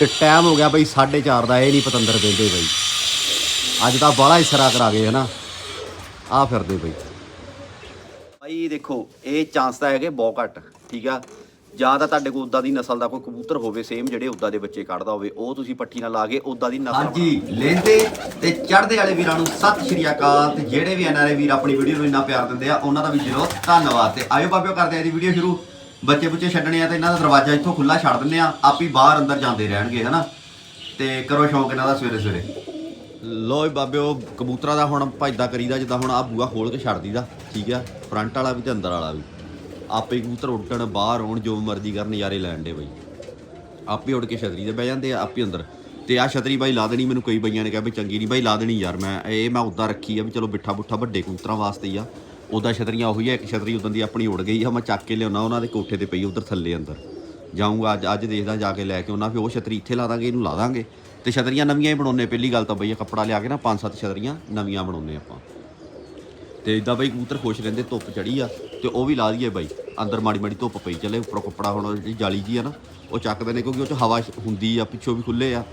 ਤੇ ਟਾਈਮ ਹੋ ਗਿਆ ਬਈ 4:30 ਦਾ ਇਹ ਨਹੀਂ ਪਤੰਦਰ ਪੈਂਦੇ ਬਈ। ਅੱਜ ਤਾਂ ਬਾਹਲਾ ਹੀ ਸਰਾ ਕਰਾ ਗਏ ਹਨਾ? ਆ ਫਿਰਦੇ ਬਈ। ਭਾਈ ਦੇਖੋ ਇਹ ਚਾਂਸ ਤਾਂ ਹੈਗੇ ਬਹੁਤ ਘੱਟ ਠੀਕ ਆ? ਜਾਂ ਤਾਂ ਤੁਹਾਡੇ ਕੋਲ ਉਦਾਂ ਦੀ ਨਸਲ ਦਾ ਕੋਈ ਕਬੂਤਰ ਹੋਵੇ ਸੇਮ ਜਿਹੜੇ ਉਦਾਂ ਦੇ ਬੱਚੇ ਕੱਢਦਾ ਹੋਵੇ ਉਹ ਤੁਸੀਂ ਪੱਠੀ ਨਾਲ ਲਾ ਕੇ ਉਦਾਂ ਦੀ ਨਸਲ ਹਾਂਜੀ ਲੈਂਦੇ ਤੇ ਚੜ੍ਹਦੇ ਵਾਲੇ ਵੀਰਾਂ ਨੂੰ ਸਤਿ ਸ਼੍ਰੀ ਅਕਾਲ। ਤੇ ਜਿਹੜੇ ਵੀ ਐਨਆਰਏ ਵੀਰ ਆਪਣੀ ਵੀਡੀਓ ਨੂੰ ਇੰਨਾ ਪਿਆਰ ਦਿੰਦੇ ਆ ਉਹਨਾਂ ਦਾ ਵੀ ਜ਼ਰੂਰ ਧੰਨਵਾਦ। ਤੇ ਆਇਓ ਬਾਬਿਓ ਕਰਦੇ ਆ ਦੀ ਵੀਡੀਓ ਸ਼ੁਰੂ। ਬੱਚੇ ਬੁੱਚੇ ਛੱਡਣੇ ਆ ਤੇ ਇਹਨਾਂ ਦਾ ਦਰਵਾਜ਼ਾ ਇੱਥੋਂ ਖੁੱਲਾ ਛੱਡ ਦਿੰਦੇ ਆ। ਆਪੀ ਬਾਹਰ ਅੰਦਰ ਜਾਂਦੇ ਰਹਿਣਗੇ, ਹਨਾ? ਤੇ ਕਰੋ ਸ਼ੌਂਕ ਇਹਨਾਂ ਦਾ ਸਵੇਰੇ ਸਵੇਰੇ। ਲੋ ਬਾਬਿਓ, ਕਬੂਤਰਾਂ ਦਾ ਹੁਣ ਭਜਦਾ ਕਰੀਦਾ, ਜਿੱਦਾਂ ਹੁਣ ਆ ਬੂਆ ਖੋਲ ਕੇ ਛੱਡ ਦੀਦਾ ਠੀਕ ਆ? ਫਰੰਟ ਵਾਲਾ ਵੀ ਤੇ ਅੰਦਰ ਵਾਲਾ ਵੀ। ਆਪੇ ਕਬੂਤਰ ਉੱਡਣ, ਬਾਹਰ ਆਉਣ, ਜੋ ਮਰਜ਼ੀ ਕਰਨ, ਨਜ਼ਾਰੇ ਲੈਣ ਦੇ ਬਈ। ਆਪੇ ਉੱਡ ਕੇ ਛਤਰੀ ਤੇ ਬਹਿ ਜਾਂਦੇ ਆ, ਆਪੇ ਅੰਦਰ। ਤੇ ਆ ਛਤਰੀ ਬਾਈ ਲਾ ਦੇਣੀ, ਮੈਨੂੰ ਕਈ ਬਈਆਂ ਨੇ ਕਿਹਾ ਵੀ ਚੰਗੀ ਨਹੀਂ ਬਾਈ ਲਾ ਦੇਣੀ ਯਾਰ, ਮੈਂ ਇਹ ਮੈਂ ਉਦਾਂ ਰੱਖੀ ਆ ਵੀ ਚਲੋ ਬਿੱਠਾ ਬੁੱਠਾ ਵੱਡੇ ਕਬੂਤਰਾਂ ਵਾਸਤੇ ਹੀ ਆ। ਉਦਾਂ ਛਤਰੀਆਂ ਉਹੀ ਆ, ਇੱਕ ਛਤਰੀ ਉਦੋਂ ਦੀ ਆਪਣੀ ਉੜ ਗਈ ਆ, ਮੈਂ ਚੱਕ ਕੇ ਲਿਆਉਣਾ, ਉਹਨਾਂ ਦੇ ਕੋਠੇ ਤੇ ਪਈ ਉਧਰ ਥੱਲੇ ਅੰਦਰ। ਜਾਊਂਗਾ, ਅੱਜ ਅੱਜ ਦੇਖਦਾ ਜਾ ਕੇ ਲੈ ਕੇ ਉਹਨਾਂ ਫਿਰ ਉਹ ਛਤਰੀ ਇੱਥੇ ਲਾ ਦਾਂਗੇ, ਇਹਨੂੰ ਲਾ ਦਾਂਗੇ। ਤੇ ਛਤਰੀਆਂ ਨਵੀਆਂ ਹੀ ਬਣਾਉਣੇ ਪਹਿਲੀ ਗੱਲ ਤਾਂ ਬਈ ਇਹ ਕੱਪੜਾ ਲਿਆ ਕੇ ਨਾ, ਪੰਜ ਸੱਤ ਛਤਰੀਆਂ ਨਵੀਆਂ ਬਣਾਉਣੇ ਆਪਾਂ। ਤੇ ਇਦਾਂ ਬਈ ਕਬੂਤਰ ਖੁਸ਼ ਰਹਿੰਦੇ, ਧੁੱਪ ਚੜੀ ਆ, ਤੇ ਉਹ ਵੀ ਲਾ ਦਈਏ ਬਾਈ। ਅੰਦਰ ਮਾੜੀ ਮਾੜੀ ਧੁੱਪ ਪਈ ਚੱਲੇ, ਉੱਪਰੋਂ ਕੱਪੜਾ ਹੁਣ ਜਿਹੜੀ ਜਾਲੀ ਜੀ ਆ ਨਾ, ਉਹ ਚੱਕਦੇ ਨੇ, ਕਿਉਂਕਿ ਉਹ ਚ ਹਵਾ ਹੁੰਦੀ ਆ, ਪਿੱਛੋਂ ਵੀ ਖੁੱਲੇ ਆ।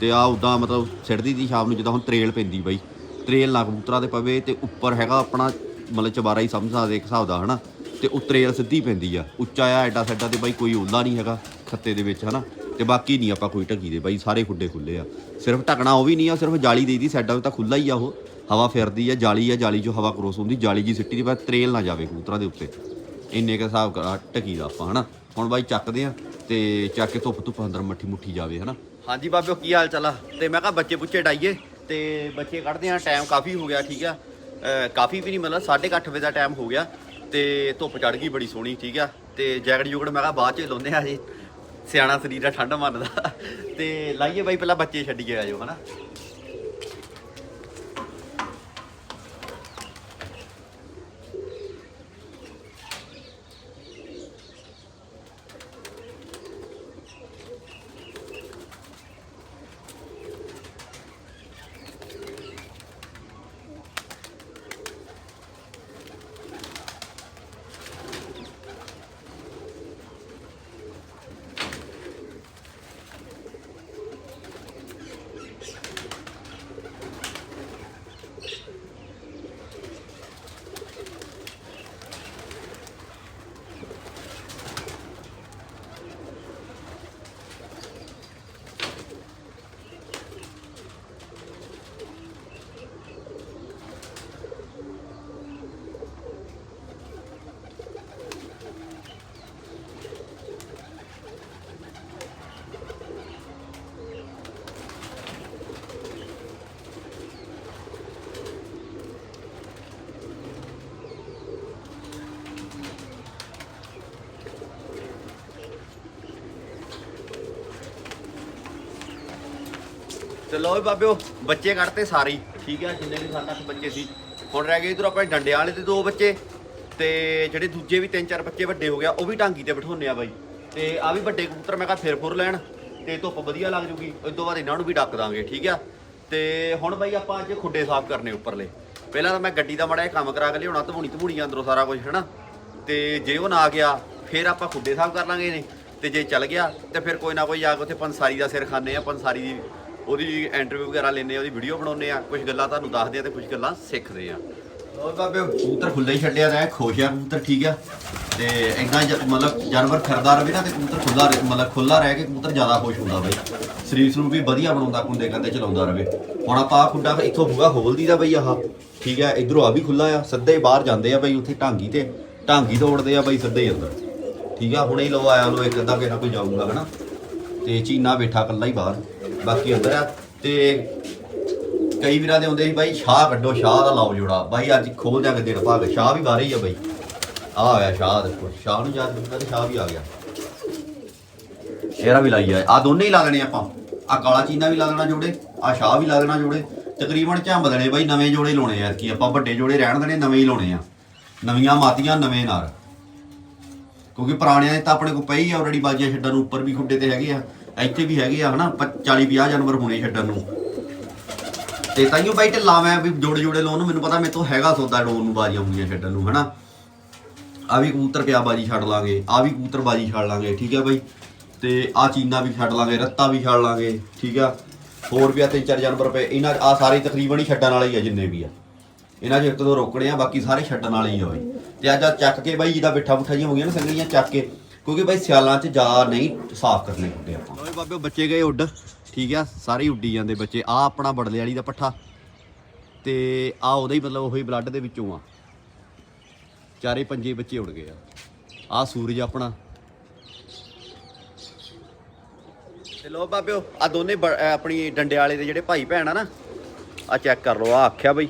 ਤੇ ਆ ਉਦਾਂ ਮਤਲਬ ਸਿੜਦੀ ਦੀ ਸ਼ਾਮ ਨੂੰ, ਜਿੱਦਾਂ ਹੁਣ ਤਰੇਲ ਪੈਂਦੀ ਬਾਈ। ਤਰੇਲ ਨਾ ਕਬੂਤਰਾਂ 'ਤੇ ਪਵੇ, ਤੇ ਉੱਪਰ ਹੈਗਾ ਆਪਣਾ ਮਤਲਬ ਚਬਾਰਾ ਹੀ ਸਮਝ ਸਕਦੇ ਇੱਕ ਹਿਸਾਬ ਦਾ, ਹਨਾ? ਤੇ ਉਤਰੇਲ ਸਿੱਧੀ ਪੈਂਦੀ ਆ। ਉੱਚਾ ਆ, ਐਡਾ ਸੈਡਾ ਤੇ ਬਾਈ ਕੋਈ ਓਲਾ ਨਹੀਂ ਹੈਗਾ ਖੱਤੇ ਦੇ ਵਿੱਚ, ਹਨਾ? ਤੇ ਬਾਕੀ ਨਹੀਂ ਆਪਾਂ ਕੋਈ ਢੱਕੀ ਦੇ, ਬਾਈ ਸਾਰੇ ਖੁੱਡੇ ਖੁੱਲੇ ਆ। ਸਿਰਫ ਢਕਣਾ ਉਹ ਵੀ ਨਹੀਂ ਆ, ਸਿਰਫ ਜਾਲੀ ਦੇਈਦੀ ਸਾਈਡਾਂ ਤਾਂ ਖੁੱਲਾ ਹੀ ਆ ਉਹ। ਹਵਾ ਫਿਰਦੀ ਆ, ਜਾਲੀ ਆ, ਜਾਲੀ 'ਚੋਂ ਹਵਾ ਕਰੋਸ ਹੁੰਦੀ, ਜਾਲੀ ਜੀ ਸਿੱਟੀ ਦੀ ਬਾਅਦ ਤਰੇਲ ਨਾ ਜਾਵੇ ਕਬੂਤਰਾਂ ਦੇ ਉੱਤੇ। ਇੰਨੇ ਕੁ ਹਿਸਾਬ ਕਰਾ ਢਕੀ ਦਾ ਆਪਾਂ, ਹਨਾ? ਹੁਣ ਬਾਈ ਚੱਕਦੇ ਆ ਤੇ ਚੱਕ ਕੇ ਧੁੱਪ ਧੁੱਪ ਅੰਦਰ ਮੱਠੀ ਮੁੱਠੀ ਜਾਵੇ, ਹਨਾ? ਹਾਂਜੀ ਬਾਬਿਓ, ਕੀ ਹਾਲ ਚਾਲ ਆ? ਤੇ ਮੈਂ ਕਿਹਾ ਬੱਚੇ ਪੁੱਛੇ ਡਾਈਏ ਤੇ ਬੱਚੇ ਕੱਢਦੇ ਆ ਟਾਈਮ ਕਾਫੀ ਹੋ ਗਿਆ, ਠੀਕ ਆ? ਕਾਫੀ ਵੀ ਨਹੀਂ, ਮਤਲਬ 8:30 ਵਜੇ ਦਾ ਟਾਈਮ ਹੋ ਗਿਆ ਤੇ ਧੁੱਪ ਚੜ ਗਈ ਬੜੀ ਸੋਹਣੀ, ਠੀਕ ਆ? ਤੇ ਜੈਕਟ ਜੁਗੜ ਮੈਂ ਕਿਹਾ ਬਾਅਦ ਚ ਲਾਉਂਦੇ ਆ ਜੀ। ਸਿਆਣਾ ਸਰੀਰ ਆ, ਠੰਡ ਮੰਨਦਾ। ਤੇ ਲਾਈਏ ਬਾਈ, ਪਹਿਲਾਂ ਬੱਚੇ ਛੱਡੀਏ ਆਜੋ ਹਨਾ? ਤੇ ਲਓ ਵੀ ਬਾਬਿਓ, ਬੱਚੇ ਕੱਢਤੇ ਸਾਰੇ ਹੀ। ਠੀਕ ਹੈ ਜਿੰਨੇ ਵੀ ਸੱਤ ਅੱਠ ਬੱਚੇ ਸੀ। ਹੁਣ ਰਹਿ ਗਏ ਇਧਰ ਆਪਣੇ ਡੰਡਿਆਂ ਵਾਲੇ ਦੇ ਦੋ ਬੱਚੇ। ਤੇ ਜਿਹੜੇ ਦੂਜੇ ਵੀ ਤਿੰਨ ਚਾਰ ਬੱਚੇ ਵੱਡੇ ਹੋ ਗਿਆ ਉਹ ਵੀ ਟਾਂਗੀ ਤੇ ਬਿਠਾਉਣੇ ਆ ਬਾਈ। ਤੇ ਆ ਵੀ ਵੱਡੇ ਕਬੂਤਰ, ਮੈਂ ਕਿਹਾ ਫਿਰ ਫੁਰ ਲੈਣ। ਤੇ ਧੁੱਪ ਵਧੀਆ ਲੱਗ ਜੂਗੀ। ਉਸ ਤੋਂ ਬਾਅਦ ਇਹਨਾਂ ਨੂੰ ਵੀ ਡੱਕ ਦਾਂਗੇ, ਠੀਕ ਆ? ਤੇ ਹੁਣ ਬਾਈ ਆਪਾਂ ਅੱਜ ਖੁੱਡੇ ਸਾਫ਼ ਕਰਨੇ ਉੱਪਰਲੇ। ਪਹਿਲਾਂ ਤਾਂ ਮੈਂ ਗੱਡੀ ਦਾ ਮੜਾ ਇਹ ਕੰਮ ਕਰਾ ਕੇ ਲਿਆਉਣਾ, ਧਮੂਣੀ ਧਮੂਣੀ ਅੰਦਰੋਂ ਸਾਰਾ ਕੁਝ ਹਨਾ? ਤੇ ਜੇ ਉਹ ਨਾ ਗਿਆ, ਫਿਰ ਆਪਾਂ ਖੁੱਡੇ ਸਾਫ਼ ਕਰ ਲਾਂਗੇ ਨੇ ਤੇ ਜੇ ਚੱਲ ਗਿਆ, ਤੇ ਫਿਰ ਕੋਈ ਨਾ ਕੋਈ ਜਾ ਕੇ ਉੱਥੇ ਪੰਸਾਰੀ ਦਾ ਸਿਰ ਖਾਣੇ ਆ, ਪੰਸਾਰੀ ਦੀ ਉਹਦੀ ਇੰਟਰਵਿਊ ਵਗੈਰਾ ਲੈਂਦੇ ਆ, ਉਹਦੀ ਵੀਡੀਓ ਬਣਾਉਂਦੇ ਆ ਕੁਝ ਗੱਲਾਂ ਤੁਹਾਨੂੰ ਦੱਸਦੇ ਆ ਤੇ ਕੁਝ ਗੱਲਾਂ ਸਿੱਖਦੇ ਆ। ਹੋਰ ਬਾਬੇ, ਕਬੂਤਰ ਖੁੱਲੇ ਹੀ ਛੱਡਿਆ ਰਹਿ ਖੁਸ਼ ਆ, ਕਬੂਤਰ ਠੀਕ ਆ। ਤੇ ਇੰਨਾ ਜ- ਮਤਲਬ ਜਾਨਵਰ ਫਿਰਦਾ ਰਹੇ ਨਾ ਤੇ ਕਬੂਤਰ ਖੁੱਲਾ ਰਹੇ, ਮਤਲਬ ਖੁੱਲਾ ਰਹਿ ਕੇ ਕਬੂਤਰ ਜ਼ਿਆਦਾ ਖੁਸ਼ ਹੁੰਦਾ ਬਈ। ਸਰੀਰ ਨੂੰ ਵੀ ਵਧੀਆ ਬਣਾਉਂਦਾ, ਕੁੰਡੇ ਕੰਦੇ ਚਲਾਉਂਦਾ ਰਹੇ ਹੁਣ ਆਪਾਂ ਆਹ ਖੁੱਡਾ ਇੱਥੋਂ ਬੂਹਾ ਖੋਲਦੀ ਦਾ ਬਈ ਆਹ। ਠੀਕ ਆ, ਇਧਰੋਂ ਆ ਵੀ ਖੁੱਲਾ ਆ, ਸਿੱਧੇ ਬਾਹਰ ਜਾਂਦੇ ਆ ਬਈ ਉੱਥੇ ਢਾਂਗੀ ਤੇ, ਢਾਂਗੀ ਤੋਂ ਉੜਦੇ ਆ ਬਈ ਸਿੱਧੇ ਅੰਦਰ। ਠੀਕ ਆ, ਹੁਣੇ ਹੀ ਲੋ ਆਇਆ ਲੋ ਇੱਕ ਅੱਧਾ ਕਿਹੜਾ ਕੋਈ ਜਾਊਗਾ, ਹਨਾ। ਤੇ ਚੀਨਾ ਬੈਠਾ ਇਕੱਲਾ ਹੀ ਬਾਹਰ। ਬਾਕੀ ਅੰਦਰ ਆ ਤੇ ਕਈ ਵੀਰਾਂ ਦੇ ਹੁੰਦੇ ਸੀ ਬਾਈ, ਸ਼ਾਹ ਕੱਢੋ, ਸ਼ਾਹ ਦਾ ਲਾਓ ਜੋੜਾ। ਬਾਈ, ਅੱਜ ਖੋਲ ਜਾ ਕੇ ਦੇਣ ਭਾਗ। ਸ਼ਾਹ ਵੀ ਬਾਹਰ ਹੀ ਆ ਬਾਈ। ਆ ਆਇਆ ਸ਼ਾਹ ਦੇਖੋ, ਸ਼ਾਹ ਨੂੰ ਯਾਦ ਕੀਤਾ ਤੇ ਸ਼ਾਹ ਵੀ ਆ ਗਿਆ। ਇਹਰਾ ਵੀ ਲਾਈ ਆ। ਆ ਦੋਨੇ ਹੀ ਲਾ ਦੇਣੇ ਆਪਾਂ। ਆ ਕਾਲਾ ਚੀਨਾ ਵੀ ਲਾ ਦੇਣਾ ਜੋੜੇ ਆ ਸ਼ਾਹ ਵੀ ਲਾ ਦੇਣਾ ਜੋੜੇ। ਤਕਰੀਬਨ ਝੰਬ ਦੇਣੇ ਬਾਈ, ਨਵੇਂ ਜੋੜੇ ਲਾਉਣੇ ਆ ਕਿ ਆਪਾਂ ਵੱਡੇ ਜੋੜੇ ਰਹਿਣ ਦੇਣੇ, ਨਵੇਂ ਹੀ ਲਾਉਣੇ ਆ। ਨਵੀਆਂ ਮਾਤੀਆਂ, ਨਵੇਂ ਨਾਰ ਕਿਉਂਕਿ ਪੁਰਾਣਿਆਂ ਦੇ ਤਾਂ ਆਪਣੇ ਕੋਲ ਪਈ ਆ ਆਲਰੇਡੀ ਬਾਜੀਆਂ ਛੱਡਣ ਨੂੰ, ਉੱਪਰ ਵੀ ਖੁੱਡੇ ਤੇ ਹੈਗੇ ਆ। ਇੱਥੇ ਵੀ ਹੈਗੇ ਆ, ਹਨਾ? 40 50 ਜਾਨਵਰ ਹੋਣੇ ਛੱਡਣ ਨੂੰ। ਤੇ ਤਾਈਓ ਬਾਈ ਢਿੱਲਾ ਮੈਂ ਵੀ ਜੋੜੇ ਜੋੜੇ ਲਾਉਣ ਨੂੰ, ਮੈਨੂੰ ਪਤਾ ਮੇਰੇ ਤੋਂ ਹੈਗਾ ਸੌਦਾ ਡੋਨ ਨੂੰ ਬਾਜੀਆਂ ਹੁੰਦੀਆਂ ਛੱਡਣ ਨੂੰ, ਹਨਾ? ਆ ਵੀ ਕਬੂਤਰ ਪਿਆ, ਬਾਜੀ ਛੱਡ ਲਾਂਗੇ ਆ ਵੀ ਕਬੂਤਰ ਬਾਜੀ ਛੱਡ ਲਾਂਗੇ, ਠੀਕ ਆ ਬਾਈ? ਤੇ ਤੇ ਆ ਚੀਨਾ ਵੀ ਛੱਡ ਲਾਂਗੇ, ਰੱਤਾ ਵੀ ਛੱਡ ਲਾਂਗੇ, ਠੀਕ ਆ? ਹੋਰ ਵੀ ਆ ਤਿੰਨ, ਚਾਰ ਜਾਨਵਰ ਪਏ, ਇਹਨਾਂ ਆ ਸਾਰੇ ਤਕਰੀਬਨ ਹੀ ਛੱਡਣ ਵਾਲੇ ਹੀ ਆ ਜਿੰਨੇ ਵੀ ਆ। ਇਹਨਾਂ 'ਚ ਇੱਕ ਦੋ ਰੋਕਣੇ ਆ, ਬਾਕੀ ਸਾਰੇ ਛੱਡਣ ਵਾਲੇ ਹੀ ਆ ਬਈ। ਤੇ ਅੱਜ ਆ ਚੱਕ ਕੇ ਬਾਈ, ਜਿਹਦਾ ਬਿੱਠਾ ਬੁੱਠਾ ਜਿਹੀਆਂ ਹੋ ਗਈਆਂ ਨਾ ਸੰਗਲੀਆਂ ਚੱਕ ਕੇ ਕਿਉਂਕਿ ਬਾਈ ਸਿਆਲਾਂ 'ਚ ਜਾ ਨਹੀਂ ਸਾਫ਼ ਕਰਨੇ ਹੁੰਦੇ ਆਪਾਂ। ਲੋਏ ਬਾਬੇ ਬੱਚੇ ਗਏ ਉੱਡ। ਠੀਕ ਆ, ਸਾਰੇ ਉੱਡੀ ਜਾਂਦੇ ਬੱਚੇ। ਆ ਆਪਣਾ ਬੜਲੇ ਵਾਲੀ ਦਾ ਪੱਠਾ ਤੇ ਆ ਉਹਦਾ ਹੀ ਮਤਲਬ ਉਹੀ ਬਲੱਡ ਦੇ ਵਿੱਚੋਂ ਆ। ਚਾਰੇ ਪੰਜੇ ਬੱਚੇ ਉੱਡ ਗਏ ਆ। ਆ ਸੂਰਜ ਆਪਣਾ। ਤੇ ਲੋ ਬਾਬਿਓ ਆ ਦੋਨੇ ਬ- ਆਪਣੀ ਡੰਡੇ ਵਾਲੇ ਦੇ ਜਿਹੜੇ ਭਾਈ ਭੈਣ ਆ ਨਾ ਆ ਚੈੱਕ ਕਰ ਲਓ ਆ ਆਖਿਆ ਬਈ।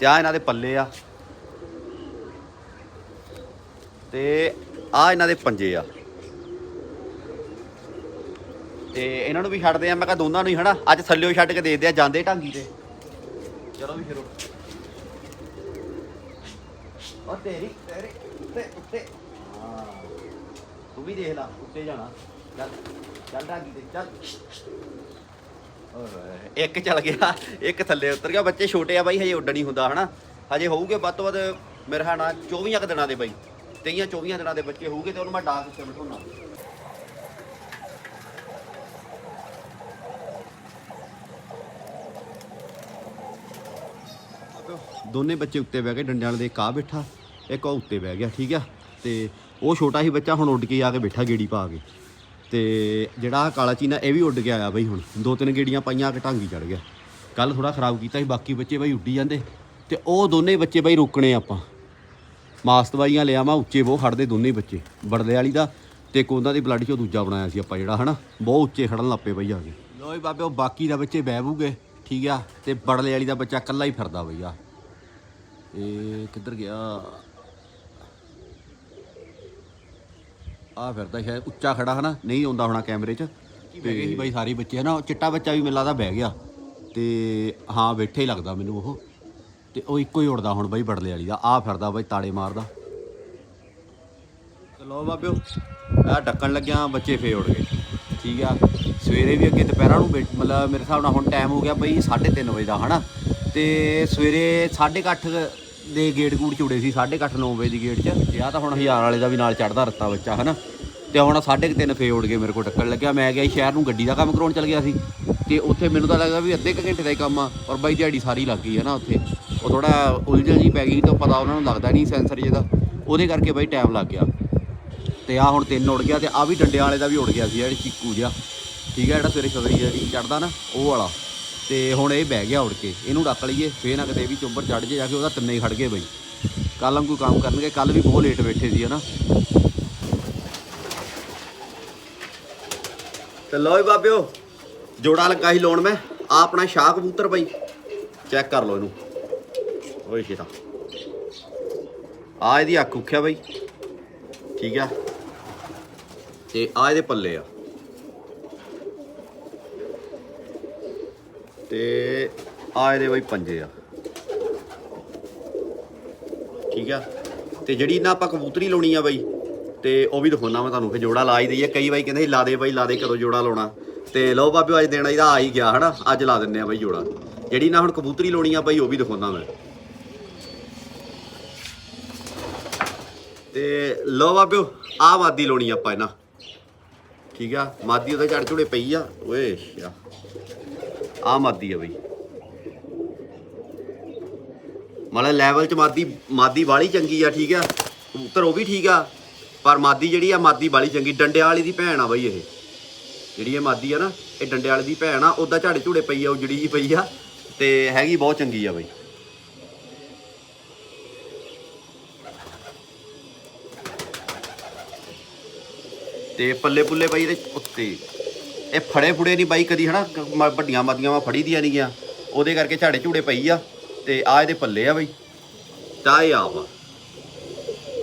ਤੇ ਆ ਇਹਨਾਂ ਦੇ ਪੱਲੇ ਆ। ਤੇ ਆ ਇਹਨਾਂ ਦੇ ਪੰਜੇ ਆ। ਤੇ ਇਹਨਾਂ ਨੂੰ ਵੀ ਛੱਡਦੇ ਆ, ਮੈਂ ਕਿਹਾ ਦੋਨਾਂ ਨੂੰ ਹੀ ਹਨਾ, ਅੱਜ ਥੱਲਿਓ ਛੱਡ ਕੇ ਦੇ ਦੇ ਜਾਂਦੇ ਢਾਂਗੀ ਤੇ। ਚਲੋ ਵੀ ਫਿਰ ਉਹ। ਤੇਰੀ, ਤੇਰੇ, ਉੱਤੇ ਉੱਤੇ। ਹਾਂ। ਤੂੰ ਵੀ ਦੇਖ ਲੈ, ਉੱਤੇ ਜਾਣਾ। ਚੱਲ ਚੱਲ ਢਾਂਗੀ ਤੇ, ਚੱਲ। ਇੱਕ ਚੱਲ ਗਿਆ, ਇੱਕ ਥੱਲੇ ਉਤਰ ਗਿਆ। ਬੱਚੇ ਛੋਟੇ ਆ ਬਾਈ, ਹਜੇ ਉੱਡਣ ਨਹੀਂ ਹੁੰਦਾ, ਹਨਾ। ਹਜੇ ਹੋਊਗੇ ਵੱਧ ਤੋਂ ਵੱਧ, ਮੇਰੇ ਖਿਆਲ ਨਾਲ 24 ਕੁ ਦਿਨਾਂ ਦੇ ਬਾਈ। ਤੇਈਆਂ 24 ਦਿਨਾਂ ਦੇ ਬੱਚੇ ਹੋਊਗੇ ਤੇ ਉਹਨੂੰ ਮੈਂ ਡਾਕ ਉੱਤੇ ਬਿਠਾਉਣਾ। ਦੋਨੇ ਬੱਚੇ ਉੱਤੇ ਬਹਿ ਗਏ ਡੰਡਿਆਂ ਵਾਲੇ ਦੇ ਕਾ ਬੈਠਾ, ਇੱਕ ਉਹ ਉੱਤੇ ਬਹਿ ਗਿਆ, ਠੀਕ ਆ? ਤੇ ਉਹ ਛੋਟਾ ਹੀ ਬੱਚਾ ਹੁਣ ਉੱਡ ਕੇ ਆ ਕੇ ਬੈਠਾ ਗੇੜੀ ਪਾ ਕੇ। ਤੇ ਜਿਹੜਾ ਕਾਲਾ ਚੀਨਾ ਇਹ ਵੀ ਉੱਡ ਕੇ ਆਇਆ ਬਈ ਹੁਣ। ਦੋ ਤਿੰਨ ਗੇੜੀਆਂ ਪਾਈਆਂ ਆ ਕੇ ਢਾਂਗੀ ਚੜ ਗਿਆ। ਕੱਲ ਥੋੜਾ ਖਰਾਬ ਕੀਤਾ ਸੀ, ਬਾਕੀ ਬੱਚੇ ਬਈ ਉੱਡੀ ਜਾਂਦੇ। ਤੇ ਉਹ ਦੋਨੇ ਬੱਚੇ ਬਈ ਰੋਕਣੇ ਆਪਾਂ। ਮਾਸ ਦਵਾਈਆਂ ਲਿਆ ਮੈਂ ਉੱਚੇ ਬਹੁਤ ਖੜਦੇ ਦੋਨੇ ਬੱਚੇ ਬੜਲੇ ਵਾਲੀ ਦਾ ਤੇ ਇੱਕ ਉਹਨਾਂ ਦੀ ਬਲੱਡ ਚੋਂ ਦੂਜਾ ਬਣਾਇਆ ਸੀ ਆਪਾਂ ਜਿਹੜਾ ਹਨਾ? ਬਹੁਤ ਉੱਚੇ ਖੜਨ ਲੱਪੇ ਬਈ ਆ ਕੇ। ਲੋਈ ਬਾਬੇ ਉਹ ਬਾਕੀ ਦਾ ਬੱਚੇ ਬਹਿ ਬੂਗੇ ਠੀਕ ਆ? ਤੇ ਬੜਲੇ ਵਾਲੀ ਦਾ ਬੱਚਾ ਇਕੱਲਾ ਹੀ ਫਿਰਦਾ ਬਈ ਆ। ਇਹ ਕਿੱਧਰ ਗਿਆ? ਆ ਫਿਰਦਾ ਸ਼ਾਇਦ ਉੱਚਾ ਖੜਾ ਹਨਾ? ਨਹੀਂ ਆਉਂਦਾ ਹੋਣਾ ਕੈਮਰੇ 'ਚ। ਬਹਿ ਗਏ ਸੀ ਬਾਈ? ਸਾਰੇ ਬੱਚੇ ਹਨਾ? ਚਿੱਟਾ ਬੱਚਾ ਵੀ ਮੈਨੂੰ ਲੱਗਦਾ ਬਹਿ ਗਿਆ। ਤੇ ਹਾਂ ਬੈਠੇ ਹੀ ਲੱਗਦਾ ਮੈਨੂੰ ਉਹ। ਤੇ ਉਹ ਇੱਕੋ ਹੀ ਉੜਦਾ ਹੁਣ ਬਾਈ ਬੜਲੇ ਵਾਲੀ ਦਾ ਆ ਫਿਰਦਾ ਬਾਈ ਤਾੜੇ ਮਾਰਦਾ। ਚਲੋ ਬਾਬਿਓ ਆ ਡੱਕਣ ਲੱਗਿਆ, ਬੱਚੇ ਫੇ ਉੜ ਗਏ। ਠੀਕ ਆ, ਸਵੇਰੇ ਵੀ ਅੱਗੇ ਦੁਪਹਿਰਾਂ ਨੂੰ ਬੈਠ- ਮਤਲਬ ਮੇਰੇ ਹਿਸਾਬ ਨਾਲ ਹੁਣ ਟਾਈਮ ਹੋ ਗਿਆ ਬਈ 3:30 ਵਜੇ ਦਾ, ਹਨਾ? ਤੇ ਸਵੇਰੇ 8:30 ਦੇ ਗੇਟ ਗੂੜ ਚੁੜੇ ਸੀ 8:30 9 ਵਜੇ ਦੀ ਗੇਟ 'ਚ। ਤੇ ਆ ਤਾਂ ਹੁਣ ਹਜ਼ਾਰ ਵਾਲੇ ਦਾ ਵੀ ਨਾਲ ਚੜਦਾ ਰੱਤਾ ਬੱਚਾ, ਹਨਾ? ਤੇ ਹੁਣ 3:30 ਫੇ ਉੜ ਗਏ ਮੇਰੇ ਕੋਲ ਟੱਕਣ ਲੱਗਿਆ। ਮੈਂ ਗਿਆ ਸ਼ਹਿਰ ਨੂੰ ਗੱਡੀ ਦਾ ਕੰਮ ਕਰਾਉਣ ਚੱਲ ਗਿਆ ਸੀ। ਤੇ ਉੱਥੇ ਮੈਨੂੰ ਤਾਂ ਲੱਗਦਾ ਵੀ ਅੱਧੇ ਕੁ ਘੰਟੇ ਦਾ ਹੀ ਕੰਮ ਆ, ਔਰ ਬਾਈ ਦਿਹਾੜੀ ਸਾਰੀ ਲੱਗ ਗਈ ਹੈ ਨਾ ਉੱਥੇ। ਉਹ ਥੋੜਾ ਉਲਝਲ ਜੀ ਪੈ ਗਈ ਤਾਂ ਪਤਾ ਉਹਨਾਂ ਨੂੰ ਲੱਗਦਾ ਨਹੀਂ ਸੈਂਸਰ ਜਿਹਦਾ। ਉਹਦੇ ਕਰਕੇ ਬਾਈ ਟਾਈਮ ਲੱਗ ਗਿਆ। ਤੇ ਆ ਹੁਣ ਤਿੰਨ ਉੜ ਗਿਆ ਤੇ ਆ ਵੀ ਡੰਡੇ ਵਾਲੇ ਦਾ ਵੀ ਉੜ ਗਿਆ ਸੀ, ਜਿਹੜੀ ਚੀਕੂ ਜਿਹਾ। ਠੀਕ ਹੈ, ਜਿਹੜਾ ਸਵੇਰੇ ਸਵੇਰੇ ਜਿਹੜੀ ਚੜਦਾ ਨਾ, ਉਹ ਵਾਲਾ। ਤੇ ਹੁਣ ਇਹ ਬਹਿ ਗਿਆ ਉੜ ਕੇ। ਇਹਨੂੰ ਰੱਖ ਲਈਏ, ਫੇਰ ਨਾ ਕਿਤੇ ਵੀ ਚੁੰਬਰ ਚੜ ਜੇ ਜਾ ਕੇ ਉਹਦਾ ਤਿੰਨੇ ਹੀ ਖੜ ਗਏ ਬਈ। ਕੱਲ ਨੂੰ ਕੋਈ ਕੰਮ ਕਰਨਗੇ ਕੱਲ ਵੀ ਬਹੁਤ ਲੇਟ ਬੈਠੇ ਸੀ, ਹਨਾ। ਤੇ ਲਓ ਬਾਬਿਓ, ਜੋੜਾ ਲੱਗਾ ਹੀ ਲਾਉਣ ਮੈਂ। ਆ ਆਪਣਾ ਸ਼ਾਹ ਕਬੂਤਰ ਬਈ। ਚੈੱਕ ਕਰ ਲਓ ਇਹਨੂੰ। ਓਏ ਸ਼ੇਤਾ ਆ ਇਹਦੀ ਅੱਖ ਉੱਖਿਆ ਬਾਈ। ਠੀਕ ਆ। ਤੇ ਆ ਇਹਦੇ ਪੱਲੇ ਆ। ਤੇ ਆ ਇਹਦੇ ਬਾਈ ਪੰਜੇ ਆ। ਠੀਕ ਆ। ਤੇ ਜਿਹੜੀ ਨਾ ਆਪਾਂ ਕਬੂਤਰੀ ਲਾਉਣੀ ਆ ਬਾਈ, ਤੇ ਉਹ ਵੀ ਦਿਖਾਉਣਾ ਮੈਂ ਤੁਹਾਨੂੰ, ਕਿ ਜੋੜਾ ਲਾ ਹੀ ਦਈਏ। ਕਈ ਬਾਈ ਕਹਿੰਦੇ ਸੀ, ਲਾ ਦੇ ਬਾਈ, ਲਾ ਦੇ, ਕਦੋਂ ਜੋੜਾ ਲਾਉਣਾ। ਤੇ ਲਓ ਬਾਬਿਓ, ਅੱਜ ਦੇਣਾ ਇਹਦਾ ਆ ਹੀ ਗਿਆ, ਹਨਾ? ਅੱਜ ਲਾ ਦਿੰਨੇ ਆ ਬਾਈ ਜੋੜਾ। ਜਿਹੜੀ ਨਾ ਹੁਣ ਕਬੂਤਰੀ ਲਾਉਣੀ ਆ ਬਾਈ, ਉਹ ਵੀ ਦਿਖਾਉਣਾ ਮੈਂ। ਤੇ ਲਓ ਬਾਬਿਓ ਆ ਮਾਦੀ ਲਾਉਣੀ ਆਪਾਂ ਇਹਨਾਂ। ਠੀਕ ਆ, ਮਾਦੀ ਉਹਦਾ ਚੜ ਚੁੜੇ ਪਈ ਆ। ਓਏ ਸ਼ਾ ਆ ਮਾਦੀ ਆ ਬਈ। ਮਤਲਬ ਲੈਵਲ ਚ ਮਾਦੀ ਮਾਦੀ ਵਾਲੀ ਚੰਗੀ ਆ, ਠੀਕ ਆ। ਕਬੂਤਰ ਉਹ ਵੀ ਠੀਕ ਆ, ਪਰ ਮਾਦੀ ਜਿਹੜੀ ਆ, ਮਾਦੀ ਵਾਲੀ ਚੰਗੀ। ਡੰਡਿਆਂ ਵਾਲੀ ਦੀ ਭੈਣ ਆ ਬਈ ਇਹ। ਜਿਹੜੀ ਇਹ ਮਾਦੀ ਆ ਨਾ, ਇਹ ਡੰਡਿਆਂ ਵਾਲੀ ਦੀ ਭੈਣ ਆ, ਉਹਦਾ ਝਾੜੇ ਝੂੜੇ ਪਈ ਆ ਉਜੜੀ ਜੀ ਪਈ ਆ, ਤੇ ਹੈਗੀ ਬਹੁਤ ਚੰਗੀ ਆ ਬਈ। ਤੇ ਪੱਲੇ ਪੁੱਲੇ ਬਾਈ ਇਹਦੇ ਉੱਤੇ। ਇਹ ਫੜੇ ਫੁੜੇ ਨਹੀਂ ਬਾਈ ਕਦੀ, ਹਨਾ? ਮ- ਵੱਡੀਆਂ ਮਾਦੀਆਂ ਵਾ ਫੜੀ ਦੀਆਂ ਨਹੀਂ ਗਿਆ। ਉਹਦੇ ਕਰਕੇ ਝਾੜੇ ਝੂੜੇ ਪਈ ਆ। ਤੇ ਆ ਇਹਦੇ ਪੱਲੇ ਆ ਬਾਈ। ਤਾਂ ਇਹ ਆ।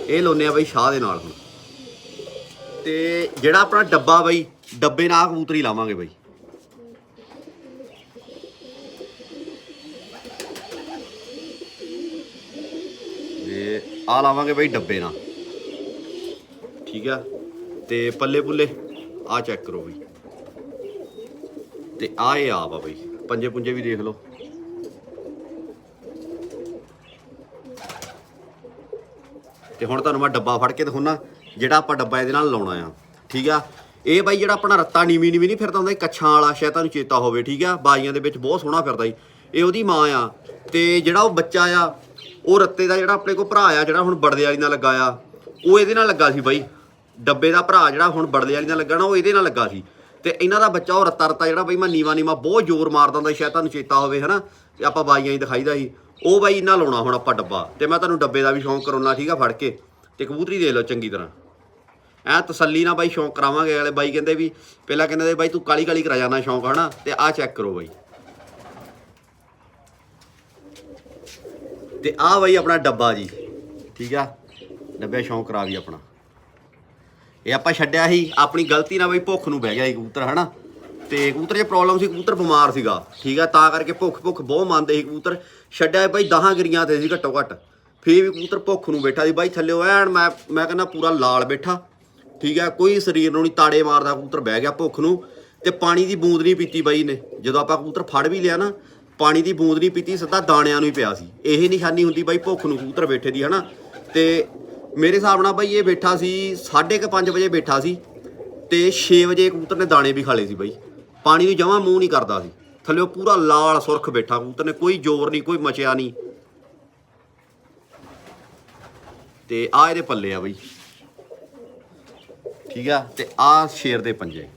ਇਹ ਲਾਉਂਦੇ ਆ ਬਾਈ ਸ਼ਾਹ ਦੇ ਨਾਲ ਹੁਣ। ਤੇ ਜਿਹੜਾ ਆਪਣਾ ਡੱਬਾ ਬਾਈ, ਡੱਬੇ ਨਾਲ ਕਬੂਤਰੀ ਲਾਵਾਂਗੇ ਬਾਈ। ਇਹ ਆ ਲਾਵਾਂਗੇ ਬਾਈ ਡੱਬੇ ਨਾਲ। ਠੀਕ ਆ? ਤੇ ਪੱਲੇ ਪੁੱਲੇ ਆ ਚੈੱਕ ਕਰੋ ਬਈ। ਤੇ ਆ ਇਹ ਆ ਵਾ ਬਈ। ਪੰਜੇ ਪੁੰਜੇ ਵੀ ਦੇਖ ਲਓ। ਤੇ ਹੁਣ ਤੁਹਾਨੂੰ ਮੈਂ ਡੱਬਾ ਫੜ ਕੇ ਦਿਖਾਉਣਾ ਜਿਹੜਾ ਆਪਾਂ ਡੱਬਾ ਇਹਦੇ ਨਾਲ ਲਾਉਣਾ ਆ। ਠੀਕ ਆ? ਇਹ ਬਾਈ ਜਿਹੜਾ ਆਪਣਾ ਰੱਤਾ ਨੀਵੀਂ ਨੀਵੀਂ ਨਹੀਂ ਫਿਰਦਾ ਹੁੰਦਾ ਕੱਛਾਂ ਵਾਲਾ ਸ਼ਾਇਦ ਤੁਹਾਨੂੰ ਚੇਤਾ ਹੋਵੇ, ਠੀਕ ਆ? ਬਾਈਆਂ ਦੇ ਵਿੱਚ ਬਹੁਤ ਸੋਹਣਾ ਫਿਰਦਾ ਜੀ। ਇਹ ਉਹਦੀ ਮਾਂ ਆ। ਤੇ ਜਿਹੜਾ ਉਹ ਬੱਚਾ ਆ, ਉਹ ਰੱਤੇ ਦਾ ਜਿਹੜਾ ਆਪਣੇ ਕੋਲ ਭਰਾ ਆ, ਜਿਹੜਾ ਹੁਣ ਬੜਦੇ ਵਾਲੀ ਨਾਲ ਲੱਗਾ ਆ, ਉਹ ਇਹਦੇ ਨਾਲ ਲੱਗਾ ਸੀ ਬਾਈ। ਡੱਬੇ ਦਾ ਭਰਾ ਜਿਹੜਾ ਹੁਣ ਬੜਦੇ ਵਾਲੀ ਨਾਲ ਲੱਗਾ ਨਾ, ਉਹ ਇਹਦੇ ਨਾਲ ਲੱਗਾ ਸੀ। ਤੇ ਇਹਨਾਂ ਦਾ ਬੱਚਾ ਉਹ ਰੱਤਾ ਰੱਤਾ ਜਿਹੜਾ ਬਈ ਮੈਂ ਨੀਵਾ ਨੀਵਾ ਬਹੁਤ ਜ਼ੋਰ ਮਾਰਦਾ ਹੁੰਦਾ ਸ਼ਾਇਦ ਤੁਹਾਨੂੰ ਚੇਤਾ ਹੋਵੇ, ਹਨਾ? ਤੇ ਆਪਾਂ ਬਾਈਆਂ ਹੀ ਦਿਖਾਈਦਾ ਸੀ। ਉਹ ਬਾਈ ਇਹਨਾਂ ਲਾਉਣਾ ਹੁਣ ਆਪਾਂ ਡੱਬਾ। ਤੇ ਮੈਂ ਤੁਹਾਨੂੰ ਡੱਬੇ ਦਾ ਵੀ ਸ਼ੌਂਕ ਕਰਾਉਣਾ ਠੀਕ ਆ ਫੜ ਕੇ। ਤੇ ਕਬੂਤਰੀ ਦੇ ਲਓ ਚੰਗੀ ਤਰ੍ਹਾਂ। ਐ ਤਸੱਲੀ ਨਾਲ ਬਾਈ ਸ਼ੌਂਕ ਕਰਾਵਾਂਗੇ ਵਾਲੇ ਬਾਈ ਕਹਿੰਦੇ ਵੀ ਪਹਿਲਾਂ ਕਹਿੰਦੇ ਸੀ, ਬਾਈ ਤੂੰ ਕਾਲੀ ਕਾਲੀ ਕਰਾ ਜਾਣਾ ਸ਼ੌਂਕ, ਹਨਾ? ਤੇ ਆਹ ਚੈੱਕ ਕਰੋ ਬਾਈ। ਤੇ ਆਹ ਬਾਈ ਆਪਣਾ ਡੱਬਾ ਜੀ। ਠੀਕ ਆ? ਡੱਬੇ ਸ਼ੌਂਕ ਕਰਾ ਵੀ ਆਪਣਾ। ਇਹ ਆਪਾਂ ਛੱਡਿਆ ਸੀ, ਆਪਣੀ ਗਲਤੀ ਨਾਲ ਬਈ ਭੁੱਖ ਨੂੰ ਬਹਿ ਗਿਆ ਸੀ ਕਬੂਤਰ, ਹਨਾ? ਤੇ ਕਬੂਤਰ 'ਚ ਪ੍ਰੋਬਲਮ ਸੀ, ਕਬੂਤਰ ਬਿਮਾਰ ਸੀਗਾ, ਠੀਕ ਆ? ਤਾਂ ਕਰਕੇ ਭੁੱਖ ਭੁੱਖ ਬਹੁਤ ਮੰਨਦੇ ਸੀ ਕਬੂਤਰ। ਛੱਡਿਆ ਬਈ 10 ਗਿਰੀਆਂ ਤੇ ਸੀ ਘੱਟੋ ਘੱਟ। ਫੇਰ ਵੀ ਕਬੂਤਰ ਭੁੱਖ ਨੂੰ ਬੈਠਾ ਸੀ। ਬਾਈ ਥੱਲੇ ਐਨ ਮੈਂ ਮੈਂ ਕਹਿੰਦਾ ਪੂਰਾ ਲਾਲ ਬੈਠਾ, ਠੀਕ ਆ? ਕੋਈ ਸਰੀਰ ਨੂੰ ਨਹੀਂ ਤਾੜੇ ਮਾਰਦਾ ਕਬੂਤਰ, ਬਹਿ ਗਿਆ ਭੁੱਖ ਨੂੰ। ਤੇ ਪਾਣੀ ਦੀ ਬੂੰਦ ਨਹੀਂ ਪੀਤੀ ਬਾਈ ਨੇ ਜਦੋਂ ਆਪਾਂ ਕਬੂਤਰ ਫੜ ਵੀ ਲਿਆ ਨਾ, ਪਾਣੀ ਦੀ ਬੂੰਦ ਨਹੀਂ ਪੀਤੀ, ਸਿੱਧਾ ਦਾਣਿਆਂ ਨੂੰ ਹੀ ਪਿਆ ਸੀ। ਇਹ ਨਿਸ਼ਾਨੀ ਹੁੰਦੀ ਬਾਈ ਭੁੱਖ ਨੂੰ ਕਬੂਤਰ ਬੈਠੇ ਦੀ, ਹਨਾ? ਤੇ ਮੇਰੇ ਹਿਸਾਬ ਨਾਲ ਬਾਈ ਇਹ ਬੈਠਾ ਸੀ 5:30 ਵਜੇ ਬੈਠਾ ਸੀ ਤੇ 6 ਵਜੇ ਕਬੂਤਰ ਨੇ ਦਾਣੇ ਵੀ ਖਾ ਲਏ ਸੀ ਬਾਈ। ਪਾਣੀ ਨੂੰ ਜਮਾਂ ਮੂੰਹ ਨਹੀਂ ਕਰਦਾ ਸੀ। ਥੱਲੇ ਪੂਰਾ ਲਾਲ ਸੁਰਖ ਬੈਠਾ ਕਬੂਤਰ ਨੇ, ਕੋਈ ਜ਼ੋਰ ਨਹੀਂ, ਕੋਈ ਮਚਿਆ ਨਹੀਂ। ਤੇ ਆ ਇਹਦੇ ਪੱਲੇ ਆ ਬਾਈ। ਠੀਕ ਆ? ਤੇ ਆ ਸ਼ੇਰ ਦੇ ਪੰਜੇ।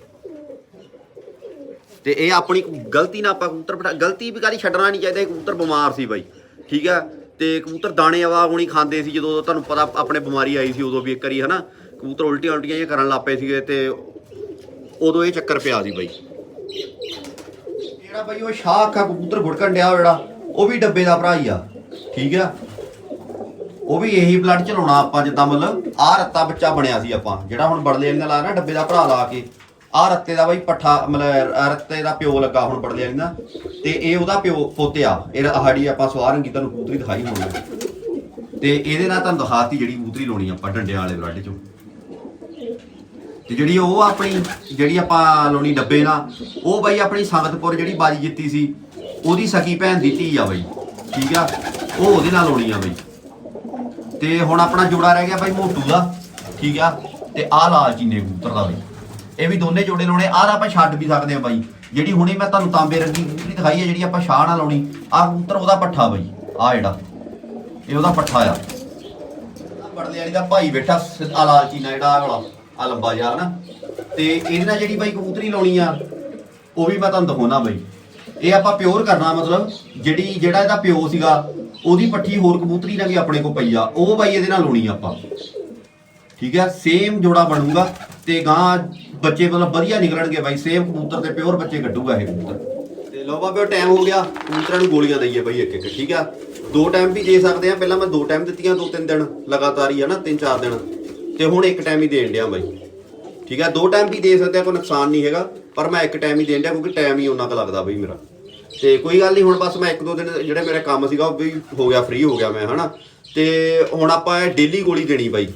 ਤੇ ਇਹ ਆਪਣੀ ਗਲਤੀ ਨਾਲ ਆਪਾਂ ਕਬੂਤਰ ਬਿਠਾ ਗਲਤੀ ਵੀ ਕਾਦੀ ਛੱਡਣਾ ਨਹੀਂ ਚਾਹੀਦਾ, ਇਹ ਕਬੂਤਰ ਬਿਮਾਰ ਸੀ ਬਾਈ। ਠੀਕ ਆ? ਤੇ ਕਬੂਤਰ ਦਾਣੇ ਆਵਾ ਹੁਣੀ ਖਾਂਦੇ ਸੀ ਜਦੋਂ ਤੁਹਾਨੂੰ ਪਤਾ ਆਪਣੇ ਬਿਮਾਰੀ ਆਈ ਸੀ ਉਦੋਂ ਵੀ ਇੱਕ ਵਾਰੀ, ਹਨਾ? ਕਬੂਤਰ ਉਲਟੀਆਂ ਉਲਟੀਆਂ ਜਿਹੀਆਂ ਕਰਨ ਲੱਪੇ ਸੀਗੇ ਤੇ ਉਦੋਂ ਇਹ ਚੱਕਰ ਪਿਆ ਸੀ ਬਾਈ। ਜਿਹੜਾ ਬਾਈ ਉਹ ਸ਼ਾਖ ਆ, ਕਬੂਤਰ ਗੁੜਕਣ ਡਿਆ ਜਿਹੜਾ, ਉਹ ਵੀ ਡੱਬੇ ਦਾ ਭਰਾ ਹੀ ਆ, ਠੀਕ ਆ? ਉਹ ਵੀ ਇਹੀ ਬਲੱਡ ਚਲਾਉਣਾ ਆਪਾਂ ਜਿੱਦਾਂ ਮਤਲਬ ਆਹ ਰੱਤਾ ਬੱਚਾ ਬਣਿਆ ਸੀ ਆਪਾਂ, ਜਿਹੜਾ ਹੁਣ ਬੜਲੇ ਵਾਲੀ ਲਾਇਆ ਨਾ ਡੱਬੇ ਦਾ ਭਰਾ ਲਾ ਕੇ। ਆਹ ਰੱਤੇ ਦਾ ਬਾਈ ਪੱਠਾ, ਮਤਲਬ ਰੱਤੇ ਦਾ ਪਿਓ ਲੱਗਾ ਹੁਣ ਬੜਲੇ ਵਾਲੀ ਦਾ ਤੇ ਇਹ ਉਹਦਾ ਪਿਓ ਪੋਤਿਆ। ਇਹ ਆਹੜੀ ਆਪਾਂ ਸਵਾਰੰਗੀ ਤੁਹਾਨੂੰ ਕਬੂਤਰੀ ਦਿਖਾਈ ਹੋਣੀ ਤੇ ਇਹਦੇ ਨਾਲ ਤੁਹਾਨੂੰ ਦਿਖਾਤੀ ਜਿਹੜੀ ਕਬੂਤਰੀ ਲਾਉਣੀ ਆਪਾਂ ਡੰਡਿਆਂ ਵਾਲੇ ਬਲੱਡ ਚੋਂ। ਤੇ ਜਿਹੜੀ ਉਹ ਆਪਣੀ, ਜਿਹੜੀ ਆਪਾਂ ਲਾਉਣੀ ਡੱਬੇ ਨਾਲ, ਉਹ ਬਾਈ ਆਪਣੀ ਸੰਗਤਪੁਰ ਜਿਹੜੀ ਬਾਜੀ ਜਿੱਤੀ ਸੀ, ਉਹਦੀ ਸਕੀ ਭੈਣ ਦੀ ਧੀ ਆ ਬਾਈ। ਠੀਕ ਆ? ਉਹ ਉਹਦੇ ਨਾਲ ਲਾਉਣੀ ਆ ਬਾਈ। ਤੇ ਹੁਣ ਆਪਣਾ ਜੋੜਾ ਰਹਿ ਗਿਆ ਬਾਈ ਮੋਟੂ ਦਾ। ਠੀਕ ਆ? ਤੇ ਆਹ ਲਾਲ ਚੀਨੇ ਕਬੂਤਰ ਦਾ ਬਾਈ। ਇਹ ਵੀ ਦੋਨੇ ਜੋੜੇ ਲਾਉਣੇ, ਆਹ ਤਾਂ ਆਪਾਂ ਛੱਡ ਵੀ ਸਕਦੇ ਆ ਬਾਈ। ਜਿਹੜੀ ਹੁਣੀ ਮੈਂ ਤੁਹਾਨੂੰ ਤਾਂਬੇ ਰੰਗੀ ਕਬੂਤਰੀ ਦਿਖਾਈ ਹੈ, ਜਿਹੜੀ ਆਪਾਂ ਸ਼ਾਹ ਨਾਲ ਲਾਉਣੀ, ਆਹ ਕਬੂਤਰ ਉਹਦਾ ਪੱਠਾ ਬਾਈ, ਆਹ ਜਿਹੜਾ। ਇਹ ਉਹਦਾ ਪੱਠਾ ਆ। ਬੜਲੇ ਵਾਲੀ ਦਾ ਭਾਈ ਬੈਠਾ, ਸਿੱਧਾ ਲਾਲ ਚੀਨਾ ਜਿਹੜਾ, ਆਹ ਵਾਲਾ ਆ ਲੰਬਾ ਜਿਹਾ, ਹਨਾ। ਤੇ ਇਹਦੇ ਨਾਲ ਜਿਹੜੀ ਬਾਈ ਕਬੂਤਰੀ ਲਾਉਣੀ ਆ, ਉਹ ਵੀ ਮੈਂ ਤੁਹਾਨੂੰ ਦਿਖਾਉਣਾ ਬਾਈ। ਇਹ ਆਪਾਂ ਪਿਓਰ ਕਰਨਾ ਮਤਲਬ, ਜਿਹੜੀ, ਜਿਹੜਾ ਇਹਦਾ ਪਿਓ ਸੀਗਾ, ਉਹਦੀ ਪੱਠੀ ਹੋਰ ਕਬੂਤਰੀ ਨਾਲ ਵੀ ਆਪਣੇ ਕੋਲ ਪਈ ਆ, ਉਹ ਬਾਈ ਇਹਦੇ ਨਾਲ ਲਾਉਣੀ ਆਪਾਂ। ਠੀਕ ਹੈ ਸੇਮ ਜੋੜਾ ਬਣੂਗਾ। ਤੇ ਗਾਂ ਬੱਚੇ ਮਤਲਬ ਵਧੀਆ ਨਿਕਲਣਗੇ ਬਾਈ ਸੇਮ ਕਬੂਤਰ ਦੇ ਪਿਓਰ ਬੱਚੇ ਕੱਢੂਗਾ ਇਹ ਕਬੂਤਰ। ਤੇ ਲੋ ਬਾਬੇ ਟਾਈਮ ਹੋ ਗਿਆ। ਕਬੂਤਰਾਂ ਨੂੰ ਗੋਲੀਆਂ ਦਈਏ ਬਾਈ ਇੱਕ ਇੱਕ, ਠੀਕ ਆ? ਦੋ ਟਾਈਮ ਵੀ ਦੇ ਸਕਦੇ ਆ। ਪਹਿਲਾਂ ਮੈਂ ਦੋ ਟਾਈਮ ਦਿੱਤੀਆਂ, ਦੋ ਤਿੰਨ ਦਿਨ ਲਗਾਤਾਰ ਹੀ ਆ ਨਾ, ਤਿੰਨ ਚਾਰ ਦਿਨ। ਤੇ ਹੁਣ ਇੱਕ ਟਾਈਮ ਹੀ ਦੇਣ ਡਿਆ ਬਾਈ। ਠੀਕ ਆ? ਦੋ ਟਾਈਮ ਵੀ ਦੇ ਸਕਦੇ ਆ, ਕੋਈ ਨੁਕਸਾਨ ਨਹੀਂ ਹੈਗਾ। ਪਰ ਮੈਂ ਇੱਕ ਟਾਈਮ ਹੀ ਦੇਣ ਡਿਆ, ਕਿਉਂਕਿ ਟਾਈਮ ਹੀ ਉਹਨਾਂ ਕੁ ਲੱਗਦਾ ਬਈ ਮੇਰਾ। ਤੇ ਕੋਈ ਗੱਲ ਨਹੀਂ, ਹੁਣ ਬਸ ਮੈਂ ਇੱਕ ਦੋ ਦਿਨ ਜਿਹੜੇ ਮੇਰਾ ਕੰਮ ਸੀਗਾ, ਉਹ ਵੀ ਹੋ ਗਿਆ ਫ੍ਰੀ ਹੋ ਗਿਆ ਮੈਂ, ਹਨਾ? ਤੇ ਹੁਣ ਆਪਾਂ ਇਹ ਡੇਲੀ ਗੋਲੀ ਦੇਣੀ ਬਾਈ।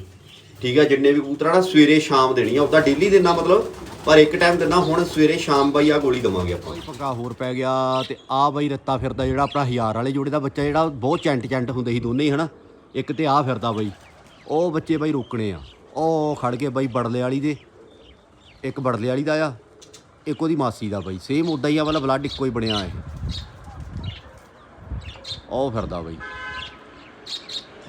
ਠੀਕ ਆ, ਜਿੰਨੇ ਵੀ ਕਬੂਤਰ ਨਾ, ਸਵੇਰੇ ਸ਼ਾਮ ਦੇਣੀ ਆ। ਉਹਦਾ ਡੇਲੀ ਦੇਣਾ ਮਤਲਬ, ਪਰ ਇੱਕ ਟਾਈਮ ਦਿੰਦਾ ਹੁਣ ਸਵੇਰੇ ਸ਼ਾਮ ਬਾਈ ਆ ਗੋਲੀ ਦਵਾਂਗੇ ਆਪਾਂ। ਪੱਕਾ ਹੋਰ ਪੈ ਗਿਆ ਤੇ ਆ ਬਾਈ ਰੱਤਾ ਫਿਰਦਾ ਜਿਹੜਾ ਆਪਣਾ ਹਜ਼ਾਰ ਵਾਲੇ ਜੋੜੇ ਦਾ ਬੱਚਾ ਜਿਹੜਾ, ਬਹੁਤ ਚੈਂਟ ਚੈਂਟ ਹੁੰਦੇ ਸੀ ਦੋਨੇ ਹੀ, ਹਨਾ? ਇੱਕ ਤੇ ਆ ਫਿਰਦਾ ਬਾਈ। ਉਹ ਬੱਚੇ ਬਾਈ ਰੋਕਣੇ ਆ। ਉਹ ਖੜ ਕੇ ਬਾਈ ਬੜਲੇ ਵਾਲੀ ਦੇ, ਇੱਕ ਬੜਲੇ ਵਾਲੀ ਦਾ ਆ, ਇੱਕ ਉਹਦੀ ਮਾਸੀ ਦਾ ਬਾਈ। ਸੇਮ ਉਦਾਂ ਹੀ ਆ ਵਾਲਾ ਬਲੱਡ ਇੱਕੋ ਹੀ ਬਣਿਆ ਇਹ। ਉਹ ਫਿਰਦਾ ਬਾਈ।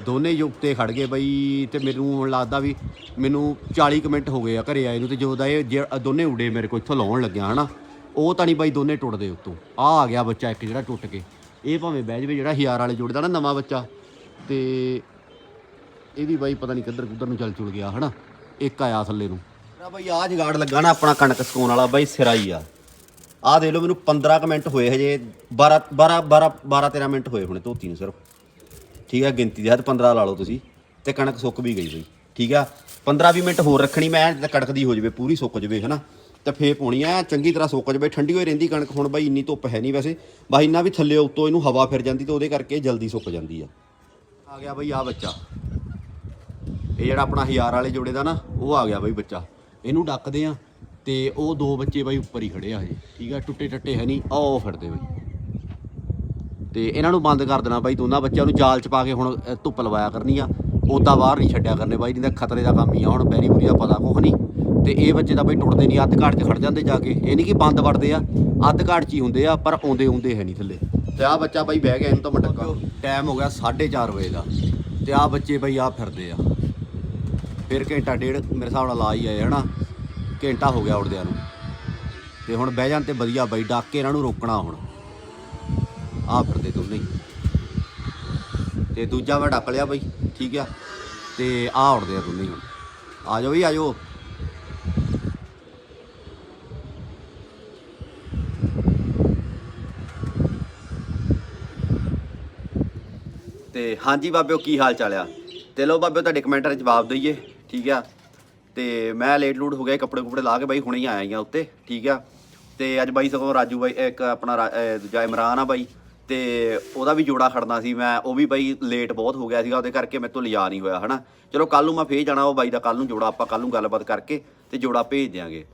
ਦੋਨੇ ਯੁਕਤੇ ਖੜ ਗਏ ਬਈ ਤੇ ਮੈਨੂੰ ਹੁਣ ਲੱਗਦਾ ਵੀ ਮੈਨੂੰ 40 ਕੁ ਮਿੰਟ ਹੋ ਗਏ ਆ ਘਰੇ ਆਏ ਨੂੰ ਤੇ ਜਦੋਂ ਦਾ ਇਹ ਜੇ- ਦੋਨੇ ਉਡੇ ਮੇਰੇ ਕੋਲ ਇੱਥੋਂ ਲਾਉਣ ਲੱਗਿਆ ਹਨਾ, ਉਹ ਤਾਂ ਨਹੀਂ ਬਾਈ ਦੋਨੇ ਟੁੱਟਦੇ ਉੱਤੋਂ। ਆ ਆ ਗਿਆ ਬੱਚਾ ਇੱਕ ਜਿਹੜਾ ਟੁੱਟ ਕੇ। ਇਹ ਭਾਵੇਂ ਬਹਿ ਜਵੇ ਜਿਹੜਾ ਹਜ਼ਾਰ ਵਾਲੇ ਜੁੜਦਾ ਨਾ ਨਵਾਂ ਬੱਚਾ। ਤੇ ਇਹ ਵੀ ਬਾਈ ਪਤਾ ਨਹੀਂ ਕਿੱਧਰ ਕੁੱਧਰ ਨੂੰ ਚੱਲ ਚੁਲ ਗਿਆ ਹਨਾ, ਇੱਕ ਆਇਆ ਥੱਲੇ ਨੂੰ। ਮੇਰਾ ਬਾਈ ਆ ਜਗਾੜ ਲੱਗਾ ਨਾ ਆਪਣਾ ਕਣਕ ਸਕਾਉਣ ਵਾਲਾ ਬਾਈ ਸਿਰਾ ਹੀ ਆ। ਆ ਦੇ ਲਓ ਮੈਨੂੰ 15 ਕੁ ਮਿੰਟ ਹੋਏ ਹਜੇ 12 12 12 12 13 ਮਿੰਟ ਹੋਏ ਹੁਣੇ ਧੋਤੀ ਨੂੰ ਸਿਰਫ। ਠੀਕ ਹੈ, ਗਿਣਤੀ ਦੇ ਹੱਥ 15 ਲਾ ਲਓ ਤੁਸੀਂ, ਤੇ ਕਣਕ ਸੁੱਕ ਵੀ ਗਈ ਬਈ, ਠੀਕ ਆ? 15 20 ਮਿੰਟ ਹੋਰ ਰੱਖਣੀ ਮੈਂ, ਤੇ ਕੜਕਦੀ ਹੋ ਜਵੇ, ਪੂਰੀ ਸੁੱਕ ਜਵੇ, ਹਨਾ? ਤੇ ਫੇਰ ਪਾਉਣੀ ਆ, ਚੰਗੀ ਤਰ੍ਹਾਂ ਸੁੱਕ ਜਵੇ, ਠੰਡੀ ਹੋਈ ਰਹਿੰਦੀ ਕਣਕ, ਹੁਣ ਬਾਈ ਇੰਨੀ ਧੁੱਪ ਹੈ ਨਹੀਂ ਵੈਸੇ। ਬਾਈ ਇੰਨਾ ਵੀ ਥੱਲੇ ਉੱਤੋਂ ਇਹਨੂੰ ਹਵਾ ਫਿਰ ਜਾਂਦੀ, ਤੇ ਉਹਦੇ ਕਰਕੇ ਜਲਦੀ ਸੁੱਕ ਜਾਂਦੀ ਆ। ਆ ਗਿਆ ਬਾਈ ਆ ਬੱਚਾ। ਇਹ ਜਿਹੜਾ ਆਪਣਾ ਹਜ਼ਾਰ ਵਾਲੇ ਜੋੜੇ ਦਾ ਨਾ, ਉਹ ਆ ਗਿਆ ਬਾਈ ਬੱਚਾ। ਇਹਨੂੰ ਡੱਕਦੇ ਆ, ਤੇ ਉਹ ਦੋ ਬੱਚੇ ਬਾਈ ਉੱਪਰ ਹੀ ਖੜੇ ਆ ਹਜੇ ਠੀਕ ਆ? ਟੁੱਟੇ ਟੱਟੇ ਹੈ ਨਹੀਂ ਆਓ ਉਹ ਫਿਰਦੇ ਬਈ। ਤੇ ਇਹਨਾਂ ਨੂੰ ਬੰਦ ਕਰ ਦੇਣਾ ਬਾਈ ਦੋਨਾਂ ਬੱਚਿਆਂ ਨੂੰ ਜਾਲ ਚ ਪਾ ਕੇ ਹੁਣ ਧੁੱਪ ਲਵਾਇਆ ਕਰਨੀ ਆ। ਉਦਾਂ ਬਾਹਰ ਨਹੀਂ ਛੱਡਿਆ ਕਰਨੇ ਬਾਈ ਨਹੀਂ ਤਾਂ ਖਤਰੇ ਦਾ ਕੰਮ ਹੀ ਆ। ਹੁਣ ਬੈਰੀ ਬੁਰੀ ਦਾ ਪਤਾ ਕੁਛ ਨਹੀਂ। ਤੇ ਇਹ ਬੱਚੇ ਤਾਂ ਬਾਈ ਟੁੱਟਦੇ ਨਹੀਂ, ਅੱਧ ਘਾਟ 'ਚ ਖੜ ਜਾਂਦੇ ਜਾ ਕੇ। ਇਹ ਨਹੀਂ ਕਿ ਬੰਦ ਵੜਦੇ ਆ, ਅੱਧ ਘਾਟ 'ਚ ਹੀ ਹੁੰਦੇ ਆ, ਪਰ ਆਉਂਦੇ ਆਉਂਦੇ ਹੈ ਨਹੀਂ ਥੱਲੇ। ਤੇ ਆ ਬੱਚਾ ਬਾਈ ਬਹਿ ਗਿਆ ਇਹਨੂੰ ਤਾਂ ਮਟਕਾ। ਟਾਈਮ ਹੋ ਗਿਆ 4:30 ਵਜੇ ਦਾ। ਤੇ ਆ ਬੱਚੇ ਬਾਈ ਆ ਫਿਰਦੇ ਆ। ਫਿਰ ਘੰਟਾ ਡੇਢ ਮੇਰੇ ਹਿਸਾਬ ਨਾਲ ਲਾ ਹੀ ਆਏ, ਹਨਾ? ਘੰਟਾ ਹੋ ਗਿਆ ਉੜਦਿਆਂ ਨੂੰ। ਤੇ ਹੁਣ ਬਹਿ ਜਾਣ ਤੇ ਵਧੀਆ ਬਾਈ, ਡੱਕ ਕੇ ਇਹਨਾਂ ਨੂੰ ਰੋਕਣਾ ਹੁਣ। ਆਹ ਫਿਰਦੇ ਦੋਨੇ ਹੀ। ਤੇ ਦੂਜਾ ਮੈਂ ਡੱਕ ਲਿਆ ਬਾਈ, ਠੀਕ ਆ। ਤੇ ਆਹ ਉੜਦੇ ਆ ਦੋਨੇ ਹੀ ਹੁਣ। ਆ ਜਾਓ ਵੀ ਆ ਜਾਓ। ਤੇ ਹਾਂਜੀ ਬਾਬਿਓ, ਕੀ ਹਾਲ ਚਾਲ ਆ? ਤੇ ਲੋ ਬਾਬਿਓ, ਤੁਹਾਡੇ ਕਮੈਂਟਾਂ 'ਚ ਜਵਾਬ ਦਈਏ, ਠੀਕ ਆ। ਤੇ ਮੈਂ ਲੇਟ ਲੂਟ ਹੋ ਗਿਆ ਕੱਪੜੇ ਕੁਪੜੇ ਲਾ ਕੇ ਬਾਈ ਹੁਣੇ ਹੀ ਆਇਆ ਆ ਉੱਤੇ, ਠੀਕ ਆ। ਤੇ ਅੱਜ ਬਾਈ ਸਗੋਂ ਰਾਜੂ ਬਾਈ, ਇੱਕ ਆਪਣਾ ਰਾ- ਦੂਜਾ ਇਮਰਾਨ ਆ ਬਾਈ। ਤੇ ਉਹਦਾ ਵੀ ਜੋੜਾ ਖੜਨਾ ਸੀ ਮੈਂ, ਉਹ ਵੀ ਬਾਈ ਲੇਟ ਬਹੁਤ ਹੋ ਗਿਆ ਸੀਗਾ, ਉਹਦੇ ਕਰਕੇ ਮੇਰੇ ਤੋਂ ਲਿਆ ਨਹੀਂ ਹੋਇਆ, ਹਨਾ? ਚਲੋ ਕੱਲ ਨੂੰ ਮੈਂ ਫੇਰ ਜਾਣਾ, ਉਹ ਬਾਈ ਦਾ ਕੱਲ ਨੂੰ ਜੋੜਾ, ਆਪਾਂ ਕੱਲ ਨੂੰ ਗੱਲਬਾਤ ਕਰਕੇ ਤੇ ਜੋੜਾ ਭੇਜ ਦਿਆਂਗੇ।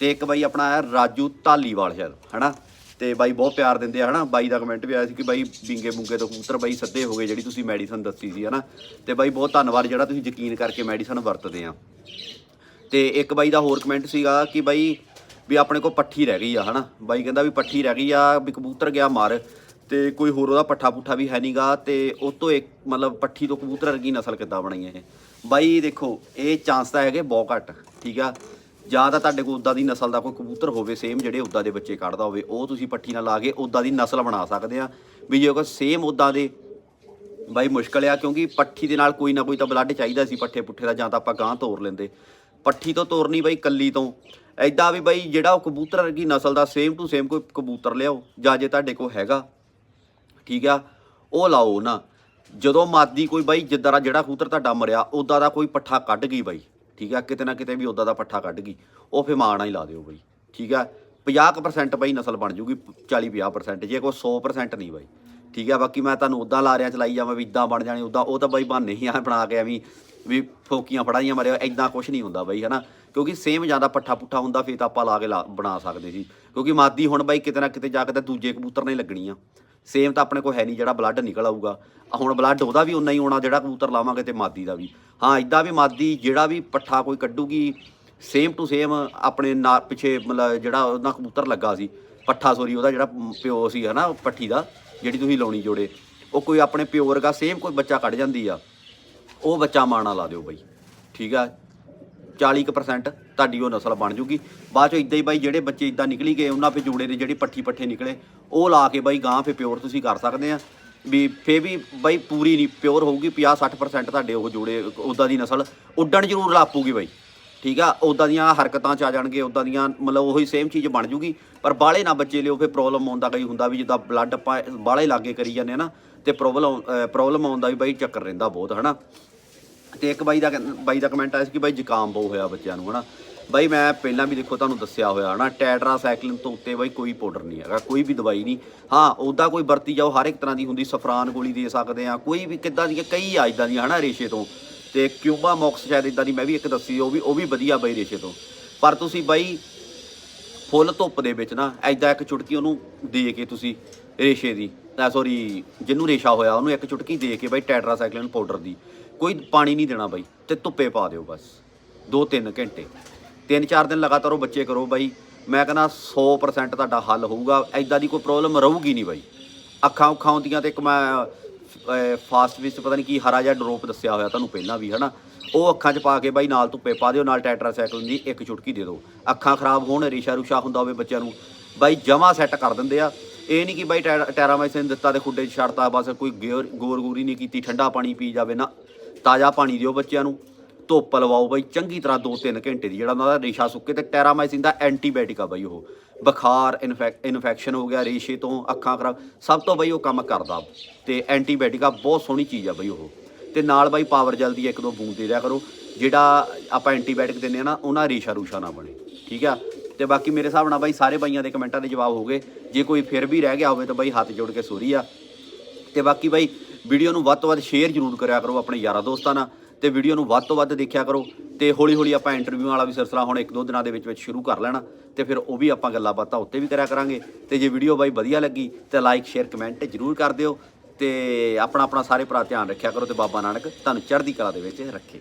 ਤੇ ਇੱਕ ਬਾਈ ਆਪਣਾ ਹੈ ਰਾਜੂ ਢਾਲੀਵਾਲ ਸ਼ਾਇਦ, ਹਨਾ? ਤੇ ਬਾਈ ਬਹੁਤ ਪਿਆਰ ਦਿੰਦੇ ਆ, ਹਨਾ? ਬਾਈ ਦਾ ਕਮੈਂਟ ਵੀ ਆਇਆ ਸੀ ਕਿ ਬਾਈ ਬਿੰਗੇ ਬੁੰਗੇ ਤੋਂ ਕਬੂਤਰ ਬਾਈ ਸੱਦੇ ਹੋ ਗਏ, ਜਿਹੜੀ ਤੁਸੀਂ ਮੈਡੀਸਨ ਦੱਸੀ ਸੀ, ਹਨਾ? ਤੇ ਬਾਈ ਬਹੁਤ ਧੰਨਵਾਦ, ਜਿਹੜਾ ਤੁਸੀਂ ਯਕੀਨ ਕਰਕੇ ਮੈਡੀਸਨ ਵਰਤਦੇ ਆ। ਤੇ ਇੱਕ ਬਾਈ ਦਾ ਹੋਰ ਕਮੈਂਟ ਸੀਗਾ ਕਿ ਬਾਈ ਵੀ ਆਪਣੇ ਕੋਲ ਪੱਠੀ ਰਹਿ ਗਈ ਆ, ਹਨਾ? ਬਾਈ ਕਹਿੰਦਾ ਵੀ ਪੱਠੀ ਰਹਿ ਗਈ ਆ, ਵੀ ਕਬੂਤਰ ਗਿਆ ਮਾਰ। ਤੇ ਕੋਈ ਹੋਰ ਉਹਦਾ ਪੱਠਾ ਪੁੱਠਾ ਵੀ ਹੈ ਨਹੀਂਗਾ ਤੇ ਉਹ ਤੋਂ ਇੱਕ ਮਤਲਬ ਪੱਠੀ ਤੋਂ ਕਬੂਤਰ ਵਰਗੀ ਨਸਲ ਕਿੱਦਾਂ ਬਣੀ ਇਹ? ਬਾਈ ਦੇਖੋ, ਇਹ ਚਾਂਸ ਤਾਂ ਹੈਗੇ ਬਹੁਤ ਘੱਟ, ਠੀਕ ਆ? ਜਾਂ ਤਾਂ ਤੁਹਾਡੇ ਕੋਲ ਉਦਾਂ ਦੀ ਨਸਲ ਦਾ ਕੋਈ ਕਬੂਤਰ ਹੋਵੇ ਸੇਮ ਜਿਹੜੇ ਉਦਾਂ ਦੇ ਬੱਚੇ ਕੱਢਦਾ ਹੋਵੇ, ਉਹ ਤੁਸੀਂ ਪੱਠੀ ਨਾਲ ਲਾ ਕੇ ਉਦਾਂ ਦੀ ਨਸਲ ਬਣਾ ਸਕਦੇ ਆ। ਵੀ ਜੇ ਕੋਈ ਸੇਮ ਉਦਾਂ ਦੇ, ਬਾਈ ਮੁਸ਼ਕਲ ਆ, ਕਿਉਂਕਿ ਪੱਠੀ ਦੇ ਨਾਲ ਕੋਈ ਨਾ ਕੋਈ ਤਾਂ ਬਲੱਡ ਚਾਹੀਦਾ ਸੀ ਪੱਠੇ ਪੁੱਠੇ ਦਾ, ਜਾਂ ਤਾਂ ਆਪਾਂ ਗਾਂ ਤੋਰ ਲੈਂਦੇ। ਪੱਠੀ ਤੋਂ ਤੋਰਨੀ ਬਾਈ ਕੱਲੀ ਤੋਂ। ਐਦਾਂ ਵੀ ਬਾਈ ਜਿਹੜਾ ਉਹ ਕਬੂਤਰ ਵਰਗੀ ਨਸਲ ਦਾ ਸੇਮ ਟੂ ਸੇਮ ਕੋਈ ਕਬੂਤਰ ਲਿਆਓ, ਜਾਂ ਜੇ ਤੁਹਾਡੇ ਕੋਲ ਹੈਗਾ ਠੀਕ ਆ ਉਹ ਲਾਓ ਨਾ। ਜਦੋਂ ਮਾਦੀ ਕੋਈ ਬਾਈ, ਜਿੱਦਾਂ ਦਾ ਜਿਹੜਾ ਕਬੂਤਰ ਤੁਹਾਡਾ ਮਰਿਆ ਉਦਾਂ ਦਾ ਕੋਈ ਪੱਠਾ ਕੱਢ ਗਈ ਬਾਈ। ਠੀਕ ਆ? ਕਿਤੇ ਨਾ ਕਿਤੇ ਵੀ ਉਦਾਂ ਦਾ ਪੱਠਾ ਕੱਢ ਗਈ। ਉਹ ਫੇ ਮਾਣਾ ਹੀ ਲਾ ਦਿਓ ਬਾਈ। ਠੀਕ ਆ? 50% ਬਾਈ ਨਸਲ ਬਣ ਜੂਗੀ 40 50% ਜੇ ਕੋਈ 100% ਨਹੀਂ ਬਾਈ। ਠੀਕ ਆ? ਬਾਕੀ ਮੈਂ ਤੁਹਾਨੂੰ ਉਦਾਂ ਲਾ ਰਿਆ ਚਲਾਈ ਜਾਵਾਂ ਵੀ ਇਦਾਂ ਬਣ ਜਾਣੀ ਉਦਾਂ ਉਹ ਤਾਂ ਬਾਈ ਬਹਾਨੇ ਹੀ ਆ ਬਣਾ ਕੇ ਐਵੇਂ ਵੀ ਫੋਕੀਆਂ ਫੜਾਈਆਂ ਮਰਿਆ ਇਦਾਂ ਕੁਝ ਨਹੀਂ ਹੁੰਦਾ ਬਾਈ, ਹਨਾ? ਕਿਉਂਕਿ ਸੇਮ ਜ਼ਿਆਦਾ ਪੱਠਾ ਪੁੱਠਾ ਹੁੰਦਾ, ਫੇਰ ਤਾਂ ਆਪਾਂ ਲਾ ਕੇ ਲਾ- ਬਣਾ ਸਕਦੇ ਸੀ। ਕਿਉਂਕਿ ਮਾਦੀ ਹੁਣ ਬਾਈ ਕਿਤੇ ਨਾ ਕਿਤੇ ਜਾ ਕੇ ਤਾਂ ਦੂਜੇ ਕਬੂਤਰ ਨਹੀਂ ਲੱਗਣੀਆਂ ਸੇਮ ਤਾਂ ਆਪਣੇ ਕੋਲ ਹੈ ਨਹੀਂ ਜਿਹੜਾ ਬਲੱਡ ਨਿਕਲ ਆਊਗਾ। ਹੁਣ ਬਲੱਡ ਉਹਦਾ ਵੀ ਉਨਾ ਹੀ ਆਉਣਾ ਜਿਹੜਾ ਕਬੂਤਰ ਲਾਵਾਂਗੇ ਤੇ ਮਾਦੀ ਦਾ ਵੀ। ਹਾਂ, ਇਦਾਂ ਵੀ ਮਾਦੀ ਜਿਹੜਾ ਵੀ ਪੱਠਾ ਕੋਈ ਕੱਢੂਗੀ ਸੇਮ ਟੂ ਸੇਮ ਆਪਣੇ ਨਾਲ ਪਿੱਛੇ ਮਤਲਬ ਜਿਹੜਾ ਉਹਨਾਂ ਕਬੂਤਰ ਲੱਗਾ ਸੀ, ਪੱਠਾ ਸੋਰੀ ਉਹਦਾ ਜਿਹੜਾ ਪਿਓ ਸੀ ਹਨਾ, ਪੱਠੀ ਦਾ, ਜਿਹੜੀ ਤੁਸੀਂ ਲਾਉਣੀ ਜੋੜੇ, ਉਹ ਕੋਈ ਆਪਣੇ ਪਿਓ ਵਰਗਾ ਸੇਮ ਕੋਈ ਬੱਚਾ ਕੱਢ ਜਾਂਦੀ ਆ। ਉਹ ਬੱਚਾ ਮਾਣਾ ਲਾ ਦਿਓ ਬਾਈ, ਠੀਕ ਆ? 40% ਤੁਹਾਡੀ ਉਹ ਨਸਲ ਬਣ ਜੂਗੀ। ਬਾਅਦ ਚੋਂ ਇਦਾਂ ਹੀ ਬਾਈ ਜਿਹੜੇ ਬੱਚੇ ਇਦਾਂ ਨਿਕਲੀ ਗਏ, ਉਹਨਾਂ 'ਤੇ ਜੋੜੇ ਦੇ ਜਿਹੜੀ ਪੱਠੀ ਪੱਠੇ ਨਿਕਲੇ, ਉਹ ਲਾ ਕੇ ਬਾਈ ਗਾਂ ਫੇ ਪਿਓਰ ਤੁਸੀਂ ਕਰ ਸਕਦੇ ਆ। ਵੀ ਫੇ ਵੀ ਬਾਈ ਪੂਰੀ ਨਹੀਂ, ਪਿਓਰ ਹੋਊਗੀ 50 60% ਤੁਹਾਡੇ ਉਹ ਜੋੜੇ ਉਦਾਂ ਦੀ ਨਸਲ ਉੱਡਣ ਜ਼ਰੂਰ ਲਾਪੂਗੀ ਬਾਈ। ਠੀਕ ਆ? ਉਦਾਂ ਦੀਆਂ ਹਰਕਤਾਂ ਚ ਆ ਜਾਣਗੇ ਉਦਾਂ ਦੀਆਂ ਮਤਲਬ ਉਹੀ ਸੇਮ ਚੀਜ਼ ਬਣ ਜੂਗੀ। ਪਰ ਬਾਲੇ ਨਾ ਬੱਚੇ ਲਿਓ ਫੇ ਪ੍ਰੋਬਲਮ ਆਉਂਦਾ ਕਈ ਹੁੰਦਾ ਵੀ ਜਿੱਦਾਂ ਬਲੱਡ ਆਪਾਂ ਬਾਲੇ ਲਾਗੇ ਕਰੀ ਜਾਂਦੇ ਆ ਨਾ, ਤੇ ਪ੍ਰੋਬਲਮ ਪ੍ਰੋਬਲਮ ਆਉਂਦਾ ਵੀ ਬਾਈ ਚੱਕਰ ਰਹਿੰਦਾ ਬਹੁਤ, ਹਨਾ? ਤੇ ਇੱਕ ਬਾਈ ਦਾ ਕਹਿੰ- ਬਾਈ ਦਾ ਕਮੈਂਟ ਆਇਆ ਸੀ ਕਿ ਬਾਈ ਜ਼ੁਕਾਮ ਬਹੁਤ ਹੋਇਆ ਬੱਚਿਆਂ ਨੂੰ, ਹਨਾ? ਬਾਈ ਮੈਂ ਪਹਿਲਾਂ ਵੀ ਦੇਖੋ ਤੁਹਾਨੂੰ ਦੱਸਿਆ ਹੋਇਆ, ਹਨਾ? ਟੈਟਰਾਸਾਈਕਲਿਨ ਤੋਂ ਉੱਤੇ ਬਾਈ ਕੋਈ ਪਾਊਡਰ ਨਹੀਂ ਹੈਗਾ, ਕੋਈ ਵੀ ਦਵਾਈ ਨਹੀਂ। ਹਾਂ ਉਹਦਾ ਕੋਈ ਵਰਤੀ ਜਾਓ, ਹਰ ਇੱਕ ਤਰ੍ਹਾਂ ਦੀ ਹੁੰਦੀ, ਸਫਰਾਨ ਗੋਲੀ ਦੇ ਸਕਦੇ ਆ ਕੋਈ ਵੀ ਕਿੱਦਾਂ ਦੀਆਂ, ਕਈ ਆ ਇੱਦਾਂ ਦੀਆਂ, ਹਨਾ, ਰੇਸ਼ੇ ਤੋਂ। ਤੇ ਕਿਊਬਾ ਮੌਕਸ ਸ਼ਾਇਦ ਇਦਾਂ ਦੀ, ਮੈਂ ਵੀ ਇੱਕ ਦੱਸੀ, ਉਹ ਵੀ ਉਹ ਵੀ ਵਧੀਆ ਬਾਈ ਰੇਸ਼ੇ ਤੋਂ। ਪਰ ਤੁਸੀਂ ਬਾਈ ਫੁੱਲ ਧੁੱਪ ਦੇ ਵਿੱਚ ਨਾ ਐਦਾਂ ਇੱਕ ਚੁਟਕੀ ਉਹਨੂੰ ਦੇ ਕੇ ਤੁਸੀਂ ਰੇਸ਼ੇ ਦੀ ਸੌਰੀ ਜਿਹਨੂੰ ਰੇਸ਼ਾ ਹੋਇਆ, ਉਹਨੂੰ ਇੱਕ ਚੁਟਕੀ ਦੇ ਕੇ ਬਾਈ ਟੈਟਰਾਸਾਈਕਲਿਨ ਪਾਊਡਰ ਦੀ। ਕੋਈ ਪਾਣੀ ਨਹੀਂ ਦੇਣਾ ਬਾਈ, ਤੇ ਧੁੱਪੇ ਪਾ ਦਿਓ ਬਸ 2-3 ਘੰਟੇ। 3-4 ਦਿਨ ਲਗਾਤਾਰ ਉਹ ਬੱਚੇ ਕਰੋ ਬਾਈ, ਮੈਂ ਕਹਿੰਦਾ 100% ਤੁਹਾਡਾ ਹੱਲ ਹੋਊਗਾ ਐਦਾਂ ਦੀ ਕੋਈ ਪ੍ਰੋਬਲਮ ਰਹੂਗੀ ਨਹੀਂ ਬਾਈ। ਅੱਖਾਂ ਉੱਖਾਂ ਹੁੰਦੀਆਂ ਤੇ ਇੱਕ ਮੈਂ ਫਾਸਟ ਵਿੱਚ ਪਤਾ ਨਹੀਂ ਕੀ ਹਰਾ ਜਿਹਾ ਡ੍ਰੌਪ ਦੱਸਿਆ ਹੋਇਆ ਤੁਹਾਨੂੰ ਪਹਿਲਾਂ ਵੀ, ਹਨਾ? ਉਹ ਅੱਖਾਂ 'ਚ ਪਾ ਕੇ ਬਾਈ ਨਾਲ ਧੁੱਪੇ ਪਾ ਦਿਓ, ਨਾਲ ਟੈਟਰਾਸਾਈਕਲ ਦੀ ਇੱਕ ਚੁਟਕੀ ਦੇ ਦਿਓ। ਅੱਖਾਂ ਖਰਾਬ ਹੋਣ, ਰੇਸ਼ਾ ਰੁਸ਼ਾ ਹੁੰਦਾ ਹੋਵੇ ਬੱਚਿਆਂ ਨੂੰ, ਬਾਈ ਜਮਾ ਸੈੱਟ ਕਰ ਦਿੰਦੇ ਆ। ਇਹ ਨਹੀਂ ਕਿ ਬਾਈ ਟੈ- ਟੈਰਾਮਾਈਸਿਨ ਦਿੱਤਾ ਤੇ ਖੁੱਡੇ 'ਚ ਛੱਡਤਾ, ਬਸ ਕੋਈ ਗੇਰ ਗੋਰ ਗੋਰੀ ਨਹੀਂ ਕੀਤੀ, ਠੰਡਾ ਪਾਣੀ ਪੀ ਜਾਵੇ, ਨਾ। ਤਾਜ਼ਾ ਪਾਣੀ ਦਿਓ ਬੱਚਿਆਂ ਨੂੰ। ਧੁੱਪ ਲਵਾਓ ਬਾਈ, ਚੰਗੀ ਤਰ੍ਹਾਂ 2-3 ਘੰਟੇ ਦੀ ਜਿਹੜਾ ਉਹਨਾਂ ਦਾ ਰੇਸ਼ਾ ਸੁੱਕੇ ਤੇ ਟੈਰਾਮਾਈਸਿਨ ਦਾ ਐਂਟੀਬਾਇਓਟਿਕ ਆ ਬਾਈ ਉਹ। ਬੁਖਾਰ ਇਨਫੈਕਸ਼ਨ ਹੋ ਗਿਆ, ਰੇਸ਼ੇ ਤੋਂ ਅੱਖਾਂ ਖਰਾਬ, ਸਭ ਤੋਂ ਬਾਈ ਉਹ ਕੰਮ ਕਰਦਾ। ਤੇ ਐਂਟੀਬਾਇਓਟਿਕ ਆ, ਬਹੁਤ ਸੋਹਣੀ ਚੀਜ਼ ਆ ਬਾਈ ਉਹ। ਤੇ ਨਾਲ ਬਾਈ ਪਾਵਰ ਜੈਲ ਦੀ ਇੱਕ ਦੋ ਬੂੰਦ ਦੇ ਦਿਆ ਕਰੋ, ਜਿਹੜਾ ਆਪਾਂ ਐਂਟੀਬਾਇਓਟਿਕ ਦਿੰਦੇ ਆ ਨਾ, ਉਹਨਾਂ ਰੇਸ਼ਾ ਰੂਸ਼ਾ ਨਾ ਬਣੇ। ਠੀਕ ਆ? ਤੇ ਬਾਕੀ ਮੇਰੇ ਹਿਸਾਬ ਨਾਲ ਬਾਈ ਸਾਰੇ ਬਾਈਆਂ ਦੇ ਕਮੈਂਟਾਂ ਦੇ ਜਵਾਬ ਹੋ ਗਏ। ਜੇ ਕੋਈ ਫਿਰ ਵੀ ਰਹਿ ਗਿਆ ਹੋਵੇ ਤਾਂ ਬਾਈ ਹੱਥ ਜੋੜ ਕੇ ਸੋਰੀ ਆ। ਤੇ ਬਾਕੀ ਬਾਈ ਵੀਡੀਓ ਨੂੰ ਵੱਧ ਤੋਂ ਵੱਧ ਸ਼ੇਅਰ ਜ਼ਰੂਰ ਕਰਿਆ ਕਰੋ ਆਪਣੇ ਯਾਰਾਂ ਦੋਸਤਾਂ ਨਾਲ ਤੇ ਵੀਡੀਓ ਨੂੰ ਵੱਧ ਤੋਂ ਵੱਧ ਦੇਖਿਆ ਕਰੋ ਤੇ ਹੌਲੀ ਹੌਲੀ ਆਪਾਂ ਇੰਟਰਵਿਊ ਵਾਲਾ ਵੀ ਸਿਲਸਿਲਾ ਹੁਣ ਇੱਕ ਦੋ ਦਿਨਾਂ ਦੇ ਵਿੱਚ ਵਿੱਚ ਸ਼ੁਰੂ ਕਰ ਲੈਣਾ ਤੇ ਫਿਰ ਉਹ ਵੀ ਆਪਾਂ ਗੱਲਾਂ ਬਾਤਾਂ ਉੱਤੇ ਵੀ ਕਰਿਆ ਕਰਾਂਗੇ ਤੇ ਜੇ ਵੀਡੀਓ ਬਾਈ ਵਧੀਆ ਲੱਗੀ ਤੇ ਲਾਈਕ ਸ਼ੇਅਰ ਕਮੈਂਟ ਜ਼ਰੂਰ ਕਰ ਦਿਓ ਤੇ ਆਪਣਾ ਆਪਣਾ ਸਾਰੇ ਭਰਾ ਧਿਆਨ ਰੱਖਿਆ ਕਰੋ ਤੇ ਬਾਬਾ ਨਾਨਕ ਤੁਹਾਨੂੰ ਚੜ੍ਹਦੀ ਕਲਾ ਦੇ ਵਿੱਚ ਰੱਖੇ।